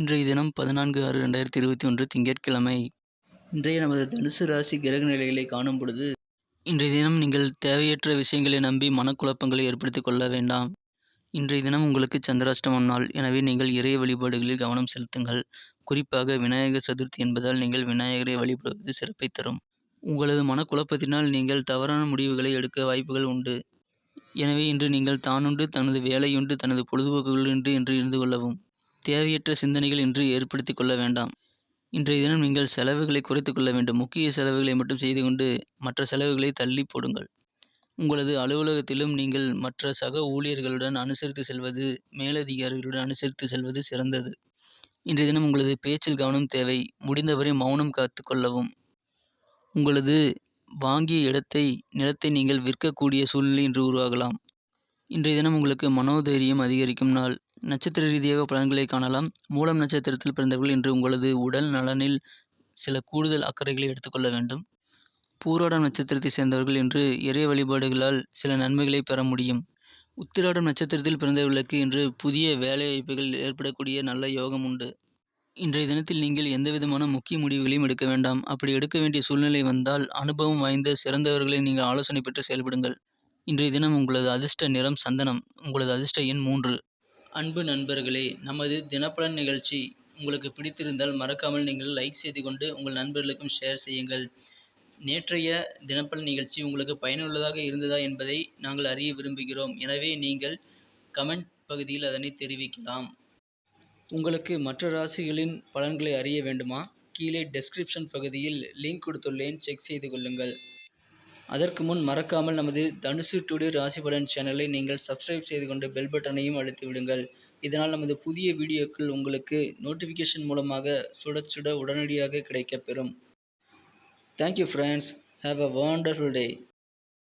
இன்றைய தினம் பதினான்கு ஆறு ரெண்டாயிரத்தி இருபத்தி ஒன்று திங்கட்கிழமை. இன்றைய நமது தனுசு ராசி கிரக நிலைகளை காணும் பொழுது இன்றைய தினம் நீங்கள் தேவையற்ற விஷயங்களை நம்பி மனக்குழப்பங்களை ஏற்படுத்திக் கொள்ள வேண்டாம். இன்றைய தினம் உங்களுக்கு சந்திராஷ்டமம் நாள். எனவே நீங்கள் இறை வழிபாடுகளில் கவனம் செலுத்துங்கள். குறிப்பாக விநாயகர் சதுர்த்தி என்பதால் நீங்கள் விநாயகரை வழிபடுவது சிறப்பை தரும். உங்களது மனக்குழப்பத்தினால் நீங்கள் தவறான முடிவுகளை எடுக்க வாய்ப்புகள் உண்டு. எனவே இன்று நீங்கள் தானுண்டு தனது வேலையுண்டு தனது பொழுதுபோக்குகளுண்டு என்று இருந்து கொள்ளவும். தேவையற்ற சிந்தனைகள் இன்று ஏற்படுத்திக் கொள்ள வேண்டாம். இன்றைய தினம் நீங்கள் செலவுகளை குறைத்துக் கொள்ள வேண்டும். முக்கிய செலவுகளை மட்டும் செய்து கொண்டு மற்ற செலவுகளை தள்ளி போடுங்கள். உங்களது அலுவலகத்திலும் நீங்கள் மற்ற சக ஊழியர்களுடன் அனுசரித்து செல்வது மேலதிகாரிகளுடன் அனுசரித்து செல்வது சிறந்தது. இன்றைய தினம் உங்களது பேச்சில் கவனம் தேவை. முடிந்தவரை மௌனம் காத்து கொள்ளவும். உங்களது வாங்கிய இடத்தை நிலத்தை நீங்கள் விற்கக்கூடிய சூழ்நிலை இன்று உருவாகலாம். இன்றைய தினம் உங்களுக்கு மனோதைரியம் அதிகரிக்கும் நாள். நட்சத்திர ரீதியாக பலன்களை காணலாம். மூலம் நட்சத்திரத்தில் பிறந்தவர்கள் இன்று உங்களது உடல் நலனில் சில கூடுதல் அக்கறைகளை எடுத்துக்கொள்ள வேண்டும். பூராடம் நட்சத்திரத்தை சேர்ந்தவர்கள் இன்று இறை வழிபாடுகளால் சில நன்மைகளை பெற முடியும். உத்திராடம் நட்சத்திரத்தில் பிறந்தவர்களுக்கு இன்று புதிய வேலைவாய்ப்புகள் ஏற்படக்கூடிய நல்ல யோகம் உண்டு. இன்றைய தினத்தில் நீங்கள் எந்தவிதமான முக்கிய முடிவுகளையும் எடுக்க வேண்டாம். அப்படி எடுக்க வேண்டிய சூழ்நிலை வந்தால் அனுபவம் வாய்ந்த சிறந்தவர்களை நீங்கள் ஆலோசனை பெற்று செயல்படுங்கள். இன்றைய தினம் உங்களது அதிர்ஷ்ட நிறம் சந்தனம். உங்களது அதிர்ஷ்ட எண் மூன்று. அன்பு நண்பர்களே நமது தினப்பலன் நிகழ்ச்சி உங்களுக்கு பிடித்திருந்தால் மறக்காமல் நீங்கள் லைக் செய்து கொண்டு உங்கள் நண்பர்களுக்கும் ஷேர் செய்யுங்கள். நேற்றைய தினப்பலன் நிகழ்ச்சி உங்களுக்கு பயனுள்ளதாக இருந்ததா என்பதை நாங்கள் அறிய விரும்புகிறோம். எனவே நீங்கள் கமெண்ட் பகுதியில் அதனை தெரிவிக்கலாம். உங்களுக்கு மற்ற ராசிகளின் பலன்களை அறிய வேண்டுமா? கீழே டெஸ்கிரிப்ஷன் பகுதியில் லிங்க் கொடுத்துள்ளேன். செக் செய்து கொள்ளுங்கள். அதற்கு முன் மறக்காமல் நமது தனுசு டுடே ராசி பலன் சேனலை நீங்கள் சப்ஸ்கிரைப் செய்து கொண்டு பெல் பட்டனையும் அழுத்தி விடுங்கள். இதனால் நமது புதிய வீடியோக்கள் உங்களுக்கு நோட்டிஃபிகேஷன் மூலமாக சுட சுட உடனடியாக கிடைக்கப்பெறும் thank you friends have a wonderful day